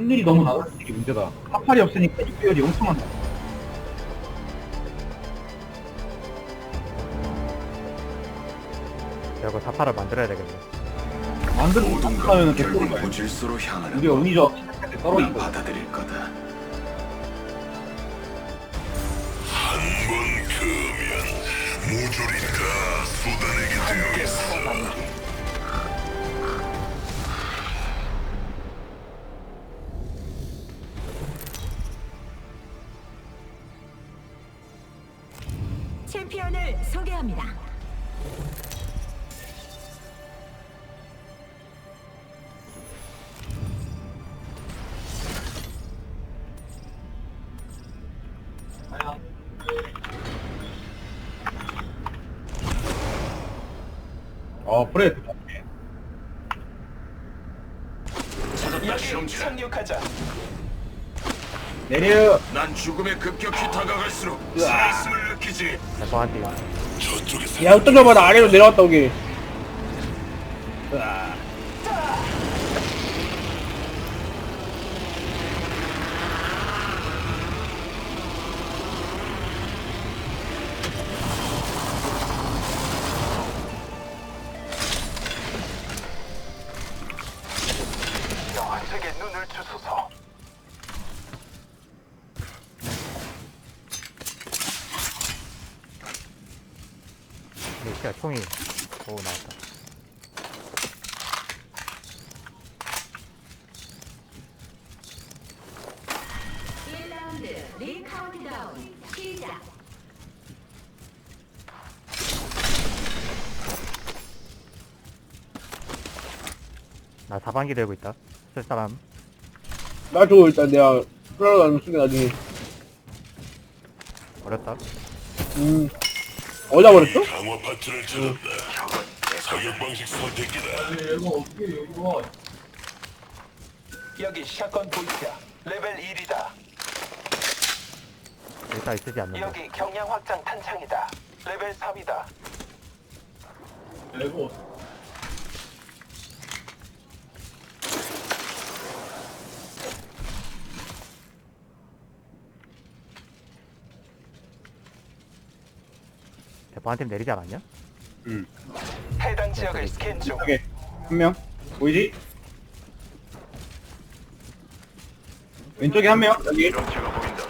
확률이 너무 낮아서 이게 문제다. 파팔이 없으니까 6배율이 엄청 많다. 그 사파를 만들어야 되겠네. 만들고 모든 건 결국. 무질서로 향하는 우리가 법. 운이 좋아. 시작할 때난 떨어진 거야. 받아들일 거다. 함께 살아남기. 챔피언을 소개합니다. 어, 프레드 좋네. 찾았다 실험체. 착륙하자. 내려. 난 죽음에 급격히 살아있음을 느끼지. 대포한테 야, 나 아래로 내려왔다, 오게. 영화 나 사방기 들고 있다. 쓸 사람 나 저거 일단 내가 플라로 안 쓰게 나중에. 어렸다. 음. 어디다 버렸어? 강화 파츠를 찾았다. 사격 방식 선택기다. 여기 샷건 볼트야. 레벨 1이다. 일단 쓰지 않는다. 여기 경량 확장 탄창이다. 레벨 3이다. 대 포한팀 내리지 않았냐? 해당 지역을 스캔 중. 오케이. 한 명. 보이지? 왼쪽에 한 명. 여기. 실험체가 보인다.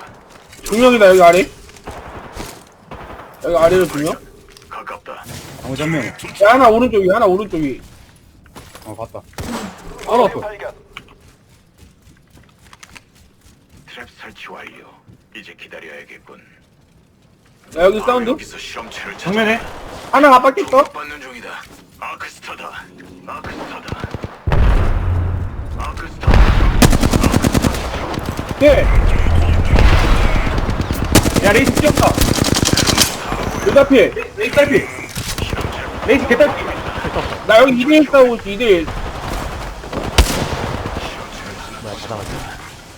두 명이다, 여기 아래. 여기 아래로 두 명. 가깝다. 나머지 한 명. 야, 하나 오른쪽이, 하나 오른쪽이. 어, 봤다. 알았어. 발견. 트랩 설치 완료. 이제 기다려야겠군. 야, 여기 사운드. 여기서 실험체를 찾아. 정면에. 하나 압박했어. 받는 중이다. 아크스타다. 아크스타다. 아크스타. 네. 야, 레이스 뛰었다. 여기 앞에. 레이스 딸피. 레이스 개딸피. 나 여기 2대1 싸우고 있어, 2대1. 뭐야 받아가지고.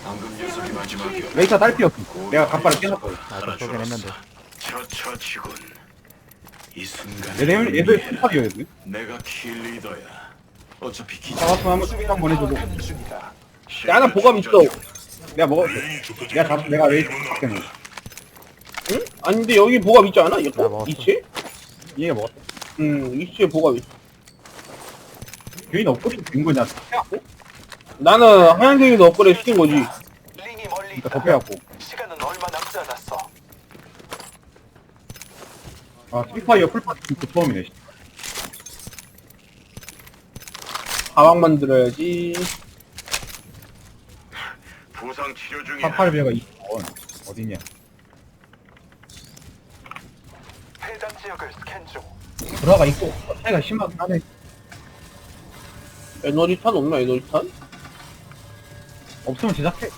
방금 녀석이 마지막이야. 레이스가 딸피였어. 내가 간발을 깨놨거든. 나좀 쏘긴 했는데. 처처치군. 이 순간. 얘들, 얘들 스파이어였네. 내가 킬리더야. 어차피 기차. 잡았으면 한번 수비상 보내줘도. 하는 중이다. 야, 하나 보감 있어. 내가 먹었어. 내가 잡, 내가 레이스 바뀌었네. 응? 아니, 근데 여기 보감 있지 않아? 나 이거? 먹었어. 이치? 얘가 먹었어. 응, 이치에 보감 있어. 교인 업그레이드 된 거냐? 해갖고? 나는 하얀색이도 업그레이드 시킨 거지. 링이 멀리 그러니까 있다. 더 빼갖고. 시간은 얼마 남지 않았어. 아, 스파이어 풀파트 그 처음이네. 가방 만들어야지. 부상 치료 중이야. 48배가 2원. 어디냐? 해당 지역을 스캔 중. 브라가 있고, 차이가 심하긴 하네. 에너지 탄 없나, 에너지 탄? 없으면 제작해.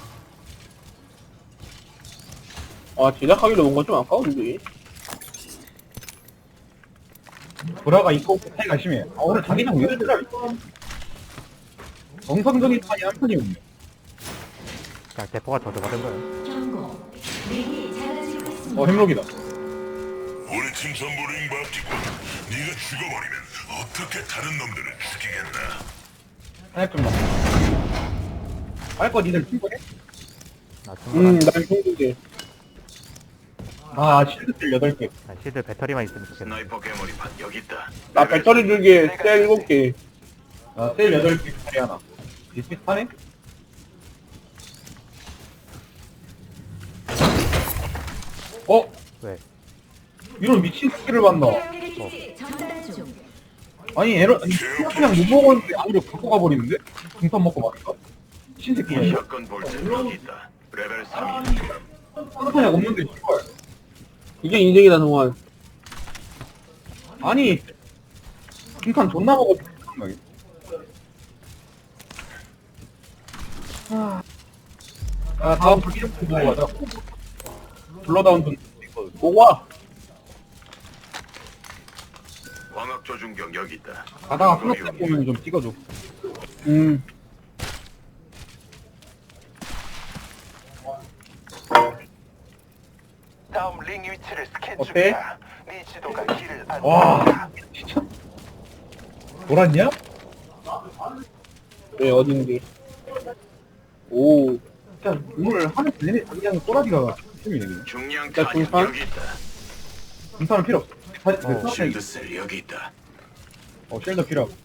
아, 제작하기로 뭔가 좀 아까운데. 브라가 있고, 차이가 심해. 아, 오늘 자기장 왜잘 정상적인 판이 한 판이 없네. 그냥 대포가 저도 받은 거야. 경고. 링이 작아지고 있습니다. 어, 햄록이다. 우리 팀 전부 링 바뀌고 네가 죽어버리면 어떻게 다른 놈들을 죽이겠나? 하나 좀 나. 할거 니들 충분해? 나 음, 충분한 난 충분해. 아 실드들 8개 나 실드 배터리만 있으면 좋겠네 스나이퍼 개머리판 여기 있다. 나 배터리 줄게 셀 7개. 아셀 8개 짜리 하나 비슷비슷하네? 어? 왜? 이런 미친 새끼를 중. 아니 에러 아니 그냥 못 먹었는데 아무리 갖고 가버리는데? 중탄 먹고 말까? 미친 새끼야 샷건 볼트 여기 있다. 레벨 3이. 상탄이 없는데 씨발 이게 인생이다, 동안. 아니 중탄 존나 먹어 생각이. 아 다음 불기좀 보고 가자 블러다운 좀 있거든 보고 와. 광학 조준경 여기 있다. 가다가 이거 플러스 보면 좀 찍어줘 음. 링 위치를 스캔 어때? 중이야. 네 지도가 길을 안 와 진짜 돌았냐? 왜, 어딘데. 오. 진짜 오늘 하는 내내 당장 꼬라지가 힘이네 그냥 중량 자, 탄약 중탄? 여기 있다. 중탄은 필요 없어 사실 그 실드 어, 셀 여기 있다. 어 쉘더 필요 없어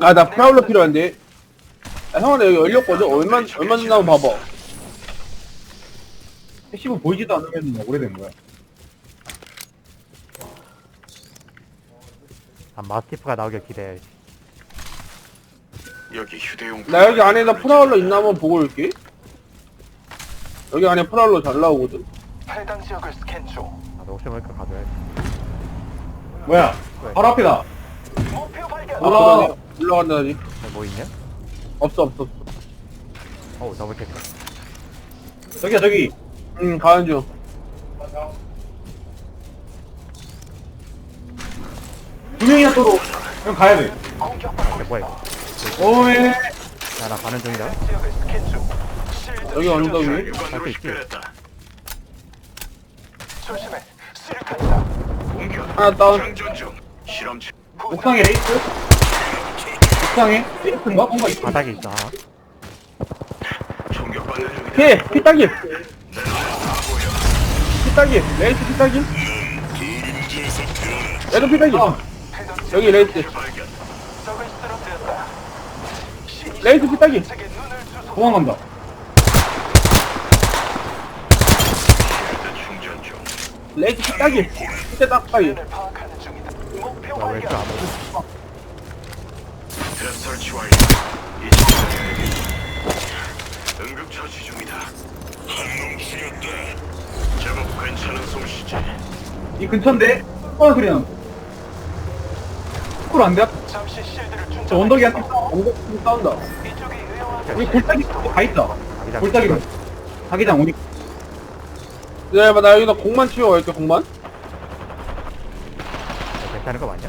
아, 나 프라울러 필요한데. 아, 형아, 나 여기 열렸거든? 얼마, 얼마 한번 봐봐. 패시브 보이지도 않으면 오래된 거야 아 마스티프가 나오길 기대해 여기 휴대용. 나 여기 안에다 프라울러 있나 한번 보고 올게. 여기 안에 프라울러 잘 나오거든. 해당 지역을 스캔 중. 나도 혹시 모르니까 가져야지 뭐야 왜? 바로 앞이다 목표 발견. 아. 올라가네. 올라간다니. 여기 뭐 있냐? 없어, 없어, 없어. 어우 더블 테크 저기야 저기 응, 가는 중. 두 명이나 떠도 그냥 가야 돼 공격받고 이게 뭐야 이거 오메 야나 가는 중이다 여기 언덕 충전 중. 위? 유관으로 할수 있지. 조심해. 공격. 하나 다운. 장전 중. 실험체. 옥상에 레이스 옥상에 레이스인가? 뭔가 있어 바닥에 하나 총격받는 중이다. 피! 피따기! 피따기! 레이스 얘도 피따기! 해당 지역 여기 레이스. 레이스 주소. 도망간다. 레이스 피따기! 피따 딱따기! 눈을 파악하는 중이다. 목표 나왜 이렇게 안. 오고 트랩 설치 완료. 이 집중해. 응급 처치 중이다. 한놈 죽였다 제법 괜찮은 솜씨지. 이 근처인데 뻔한 소리 나는 쿨 안 돼? 잠시 실드를 충전. 저 언덕이 한테 싸워 엉덩이 싸운다. 이쪽이 의용한 우리 골짜기 가 있다 자기장 골짜기로 자기장 오니 기다려봐, 나 여기다 공만 치워갈게, 공만. 괜찮은 거 맞냐?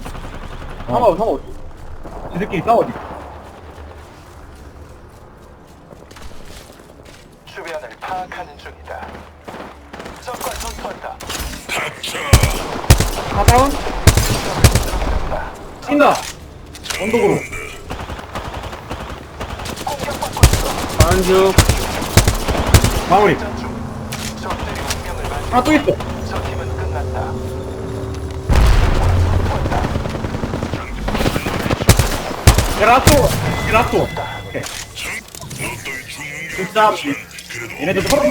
상관없어, 상관없어. 지들끼리 싸워 지금 주변을 파악하는 중이다. 적과 전투한다. 닥쳐 다 다운 뛴다 가는 중. 마무리. 하나 또 있어. 야 라스트 오케이 너 따위 죽는 게 진짜 그래도 얘네들 서로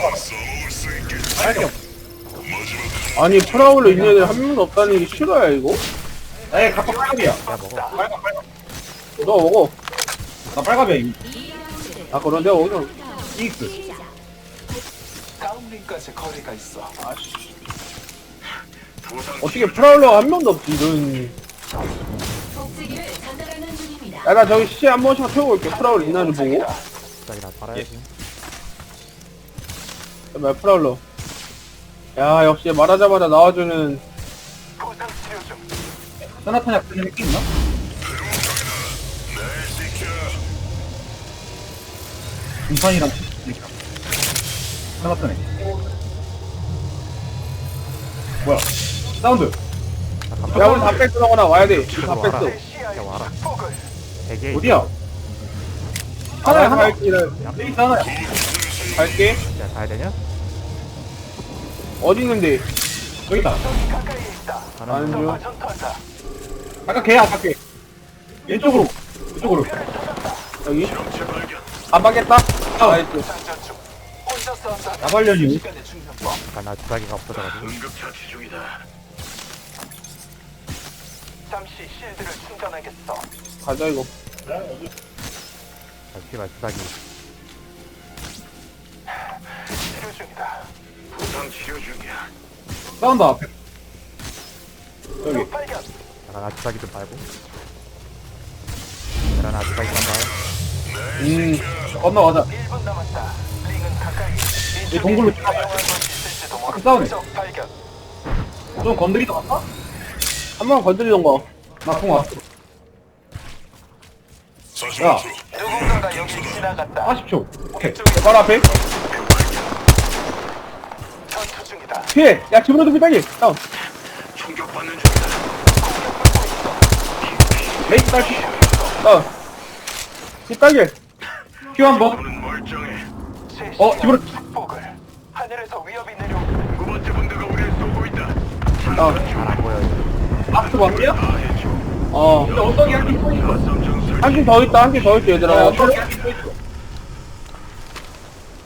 아니, 프라울러 있는 애들 한 명도 없다는 게 실화야, 이거? 에이 갑바 빨갑이야 야 먹어 빨갑 빨갑 너 먹어. 나 빨갑이야 이미 아, 그럼 내가 먹어. 이익스 다음 링까지 거리가 있어. 부상 어떻게 프라울러가 한 명도 없지, 이런. 복지기를 전달하는 중입니다. 야, 나 저기 시한 번씩 태우고 올게. 프라울러 있나는 보고. 자기장 팔아야지 야, 프라울러. 야, 역시 말하자마자 나와주는. 부상 치료 중. 그냥 느낌 있나? 치니까 소나타네 뭐야 사운드 야, 우리 다 뺐어, 나 와야 돼. 다 와라. 뺐어. 와라. 어디야? 하나야, 하나. 갈게 레이스 하나야. 갈게 야, 가야 되냐? 어디 있는데 여기다. 있다. 하나, 전투한다. 아까 걔야, 아까 걔. 왼쪽으로. 이쪽으로. 여기. 안 받겠다 나발년이. 시간의 중요법. 아, 나 주사기가 없어져가지고. 응급 처치 중이다. 잠시 실드를 충전하겠어. 가자 이거 아, 씨발, 주사기. 치료 중이다. 부상 치료 중이야. 싸운다, 앞에. 여기. 적 발견. 나, 나 주사기 좀 빨고. 얘들아, 나 주사기 좀 봐. 음 건너가자. 1분 남았다. 링은 가까이. 이 동굴로 모른다. 그 싸우네. 좀 건드리다 갈까? 한번 건드리던가 나공 왔어. 45초. 누군가가 여기 지나갔다. 40초. 오케이. 바로 앞에. 피해 야 집으로도 피딱이 다운 충격받는 중이다. 레이스 딸피. 다운 피딱이 큐 한 번. 오는 멀쩡해. 제 어, 집으로- 축복을. 하늘에서 위협이 내려온다. 두 번째 분대가 우리를 쏘고 있다. 다운 잘안 보여, 이제. 박스? 다 해줘. 어 근데 엉덩이 한팀 서 있어. 가삼정 설. 한팀 더 있다 한 팀 더 있어 얘들아 어, 엉덩이 한팀 서 있어.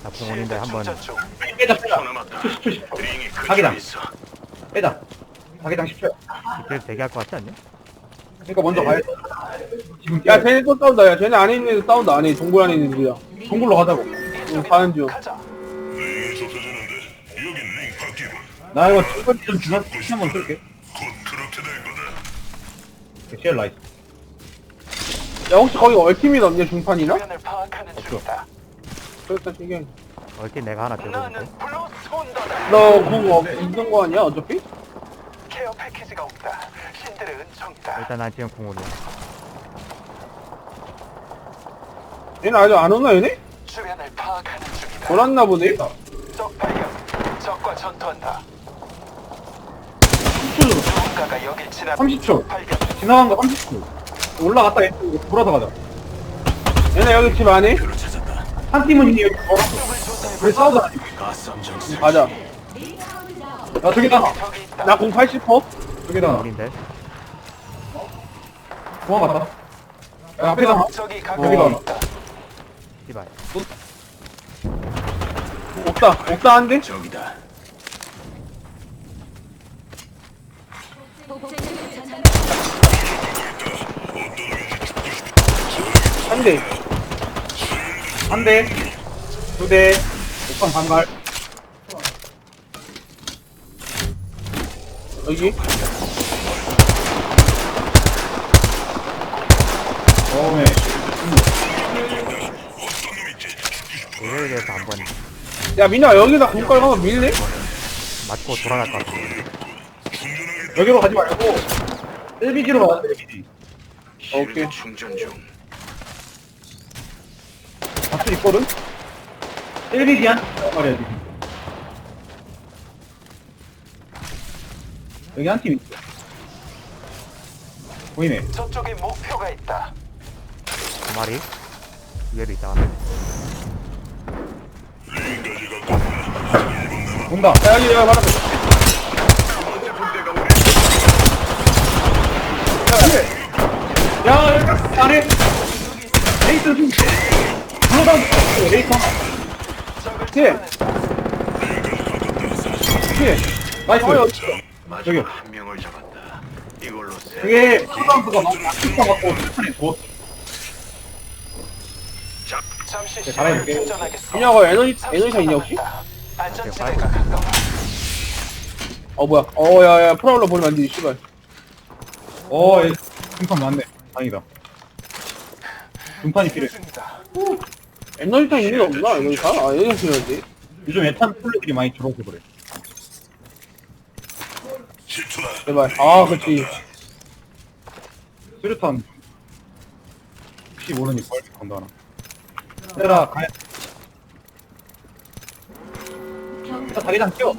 자, 공원인데 한 번. 충전 중. 빼자, 빼자. 10초 남았다. 10초, 10초, 10초. 링이 사기다. 근처에 있어. 빼자. 자기장 10초야. 이때 대기할 것 같지 않냐? 그러니까 먼저 가야 돼. 지금 야 야, 쟤네 또 싸운다 야 쟤네 안에 있는 애들 싸운다 안에 동굴 안에 있는 애들이야 동굴로 가자고. 응 가는 중 가자. 링이 좁혀지는데 여긴 링 바뀌고 나 이거 출근 좀 주나 키 한번 쓸게. 곧 그렇게 될 거다. CL 라이트. 야 혹시 거기 얼티밋 없냐 중판이나? 파악하는 중이다. 그렇다 신기해 얼핏 내가 하나 들고 나는. 블루. 너 그거 없- 있는 거 아니야 어차피? 케어 패키지가 없다. 신들의 은총이다. 일단 난 지금 공원이야. 얘네 아직 안 오나 얘네? 주변을 파악하는 중이다. 돌았나 보네 적 발견. 적과 전투한다. 10초. 누군가가 여길 지나 30초. 발견. 지나간 거 30초. 올라갔다 왼쪽으로 돌아서 가자. 얘네 여기 집 안에? 표를 찾았다. 한 팀은 이미 여기 걸었어. 조사해 우리 싸우자. 가자 야, 저기다. 적이 있다. 나공 80퍼? 저기다. 우린데. 도망갔다. 야, 앞에다. 적이 여기다. 가까이 있다. 씨발. 없다 없다 한데? 저기다. 한 대 한 대. 두 대. 옥상 반갈. 여기 처음에. 의뢰에 대해서 한번 야 민아 여기다 공깔 한번 밀래? 맞고 돌아갈 것 같아. 여기로 가지 말고. 1비지로 가자, 1비지. 오케이. 충전 중. 박수 있거든? 1비지 한 말이야, 지금. 여기 한 팀 있어. 보이네. 저쪽에 목표가 있다. 두 마리. 위에도 있다. 온다. 야 여기 여기 우리 야, 여기 안에. 레이스 좀. 불러다. 레이스 하나. 적을 피해. 찾아냈다. 피해. 나이스. 어, 마지막 한 명을 잡았다. 이걸로 세. 그게 프로다운트가 너무 아쉽다 갖고 줬어. 네. 충전하겠어. 민아가 에너지 에너지가 있냐 혹시? 가까워. 어 뭐야 어 야 야 프라울러 보내면 안돼 씨발 어, 얘 등판 맞네. 다행이다. 등판이 필요해. 중이다. 에너지 탄 있는 게 없나 에너지 탄? 아 에너지 필요한데 요즘 에탄 플레이들이 많이 줄어서 그래. 10초다. 제발 아 그치 수류탄 혹시 모르니 벌써 건다 하나. 얘들아, 가야. 일단 자기장 뛰어.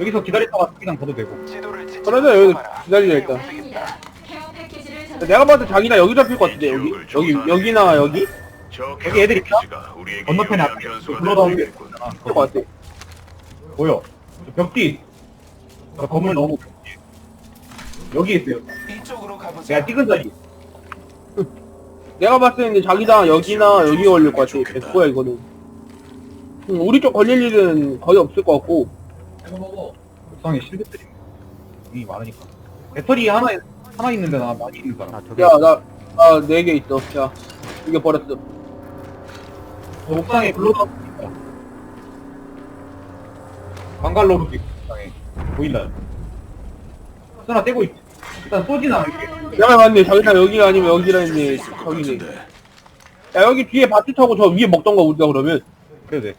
여기서 기다렸다가 자기장 가도 되고. 지도를. 그러자 여기 기다리자 일단 내가 봐도 자기나 여기 잡힐 것 같은데 여기 여기 여기나 여기 저 여기 애들 있다? 건너편에 앞에 변수가 불러다오는 게. 있잖아. 그럴 것 같아. 보여. 벽뒤. 저 건물 너무 벽뒤. 여기 있어요. 이쪽으로 가보자. 내가 찍은 자리. 내가 봤을 때는 자기장 여기나 여기 걸릴 것 같아. 됐고야 이거는. 응, 우리 쪽 걸릴 일은 거의 없을 것 같고. 옥상에 실드들이 이 많으니까. 배터리 하나 하나 있는데 나 많이 있는 사람. 아 저기 야, 나, 나, 네 개 있어. 야, 이게 버렸어. 저 옥상에 불러다. 방갈로도 있고 옥상에 보인다. 하나 떼고 있지. 일단 쏘지나 이렇게. 내가 맞네. 자기장 여기가 아니면 여기라 했네. 저기네. 야, 여기 뒤에 밭을 타고 저 위에 먹던가 우리가 그러면. 그래도 돼.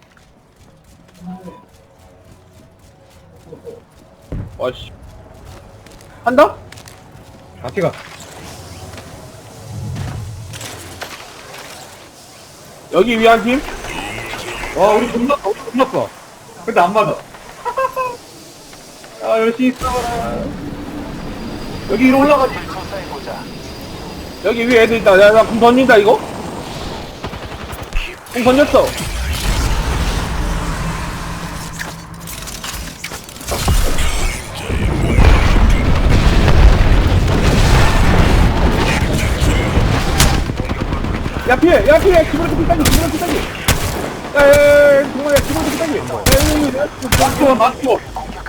와씨. 한다? 같이 가. 여기 위한 팀? 와 우리 존나 우리 써. 근데 안 맞아. 아 열심히 싸워라. 여기 위로 올라가지. 조사해보자. 여기 위에 애들 있다. 야, 나궁 던진다, 이거? 궁 던졌어. 야, 피해! 야, 피해! 기본에 피따기! 기본에 피따기! 야, 야, 야, 야, 동아야, 기본에 피따기! 야, 여기, 여기, 맞고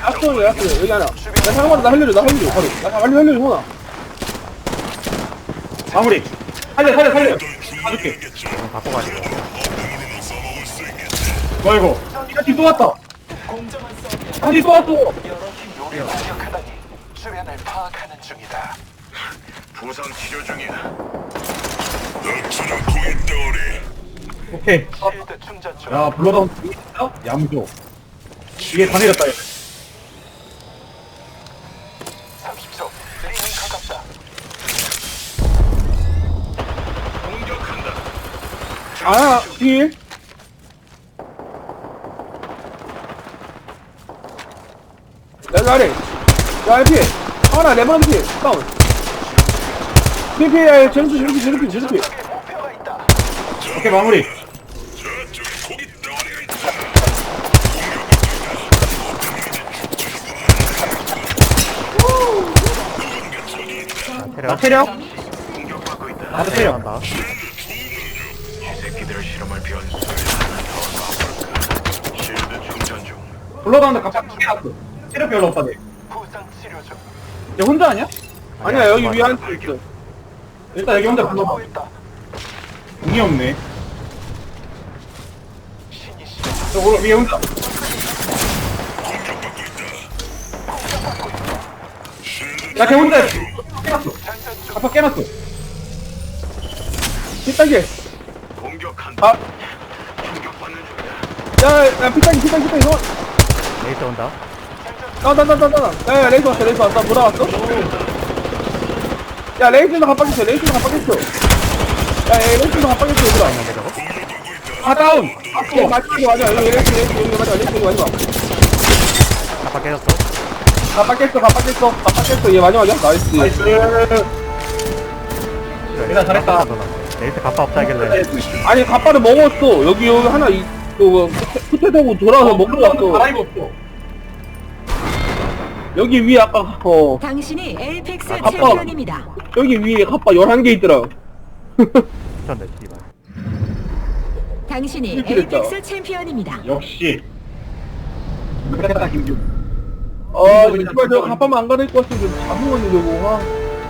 약속, 약속, 여기 하나. 야, 잠깐만, 나 살려줘, 나 살려줘, 바로. 나 빨리 살려줘, 형아. 마무리. 살려 살려 살려. 가줄게. 좀 갖고 가지고 뭐 이거? 같이 또 왔다. 공정한 싸움이야. 같이 또 왔어. 여러 팀 요리를 공격하다니. 주변을 파악하는 중이다. 부상 치료 중이야. 오케이. 실드 충전 중. 야 진짜 야무져. 이게 다 내렸다. 얘. 아, 뒤에. 야, 아래. 야, 피해. 하나, 레몬 피해. 다운. 피해, 제르피. 저기 목표가 있다. 오케이 마무리. 있다. 아나 체력. 나도 체력. 변수를 하나 더 놔볼까. 실드 충전 중. 불러다운데 갑자기. 체력 별로 없다 내. 부상 치료 중. 얘 혼자 아니야? 아니야, 여기 위에 한팀 있어. 일단 여기 혼자 불러봐. 하고 있다. 공이 없네. 신이 씨. 저 오른 위에 혼자. 야, 걔 혼자 깨놨어. 장전 중. 아빠 깨놨어. 피따기. 공격한다. 아, 공격받는 중이다. 야, 야, 피따기, 피따기, 피따기. 너, 레이스 온다 나, 나, 나, 나, 나, 나. 야, 야, 레이스 왔어, 레이스 왔어. 돌아왔어? 야, 레이스도 갑박했어, 레이스도 갑박했어. 야, 야, 레이스도 갑박했어, 얘들아. 있는데 저거? 아, 다운! 어, 마지막에 맞아. 여기 레이스, 레이스, 맞아. 레이스, 여기 마지막. 아빠 깨졌어? 갑박했어, 갑박했어. 갑박했어. 얘 마지막이야? 나이스. 나이스. 얘들아, 잘했다. 레이스 갑바 없다길래 아니, 갑바를 먹었어. 여기, 여기 하나, 이, 그, 끝에 타고 돌아와서 먹고 왔어. 갈아입었어. 여기 위에 아까, 어, 당신이 에이펙스 아빠. 챔피언입니다. 여기 위에 갑바 11개 있더라. 미쳤네 씨발 당신이 이렇게 됐다. 에이펙스 챔피언입니다. 역시. 그랬다, 김규. 아, 이거 씨발, 저 갑바만 안 갈아입고 왔으면 좀 잡은 건데, 저거. 아.